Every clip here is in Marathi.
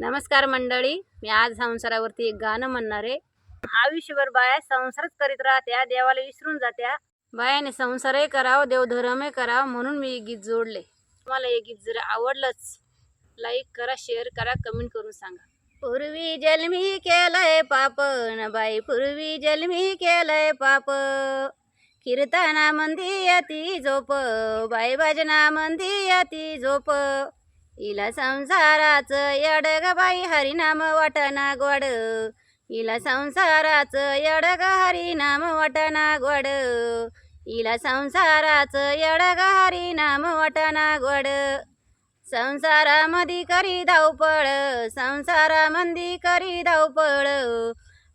नमस्कार मंडळी मी आज संसारावरती एक गाणं म्हणणार आहे. आयुष्यभर बाया संसारच करीत राहत्या देवाला विसरून जात्या. बायाने संसारही करावं देवधर्मही करावं म्हणून मी हे गीत जोडले. तुम्हाला हे गीत जर आवडलंच लाईक करा शेअर करा कमेंट करून सांगा. पूर्वी जन्मी केलंय पाप न बाई पूर्वी जन्मी केलंय पाप. कीर्तना मंदी यती झोप बाई भजना मंदी यती झोप. इला संसाराचं यड बाई हरिनाम वाटना गोड. इला संसाराचं यडग हरिनाम वाटना गोड. इला संसाराचं यडग हरिनाम वाटना गोड. संसारामधी करी धावपळ संसारामंदी करी धावपळ.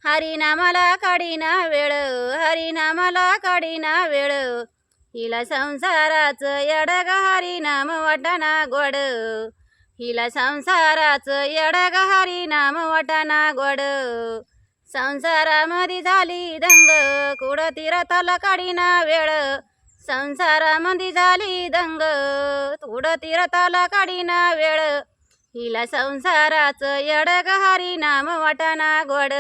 हरिनामाला काढीना वेळ हरिनामाला काढीना वेळ. हिला संसाराचं यडगहारी हरिनाम वाटना गोड. हिला संसाराचं यडगहारी हरिनाम वाटना गोड. संसारामध्ये झाली दंग कुड तिरथाला काढीना वेळ. संसारामध्ये झाली दंग कुड तिरथाला काढीना वेळ. हिला संसाराचं यडगहारी हरिनाम वाटना गोड.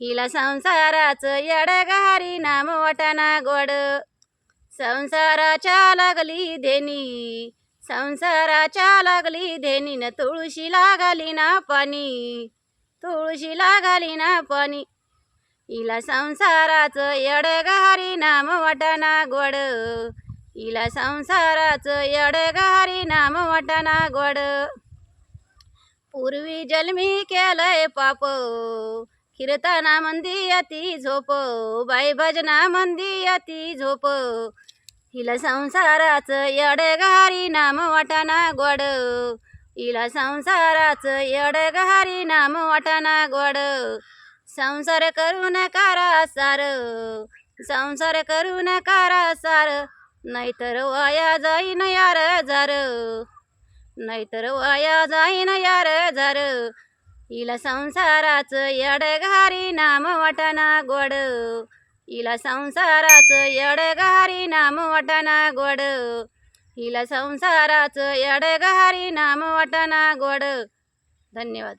हिला संसाराचं यडगहारी हरिनाम वाटना गोड. संसाराच्या लागली धेनी. संसाराच्या लागली देणी न तुळशी लागली ना पाणी. तुळशी लागली ना पाणी. हिला संसाराचं यडगारी नाम वाटना गोड. हिला संसाराचं यडगारी नाम वाटना गोड. पूर्वी जन्मी केलंय पाप. कीर्तना मंदी यती झोप बाई भजना मंदी यती झोप. हिला संसाराचं यडगारी नाम वाटाना गोड. हिला संसाराचं यडगारी नाम वाटाना गोड. संसार करून नकारा सार संसार करून नकारा सार. नाहीतर वाया जाईन यार झार नाहीतर वाया जाईन यार झार हिला संसाराचं यडग नाम वाटना गोड. हिला संसाराचं यडग नाम वाटना गोड. हिला संसाराचं यडग नाम वाटना गोड. धन्यवाद.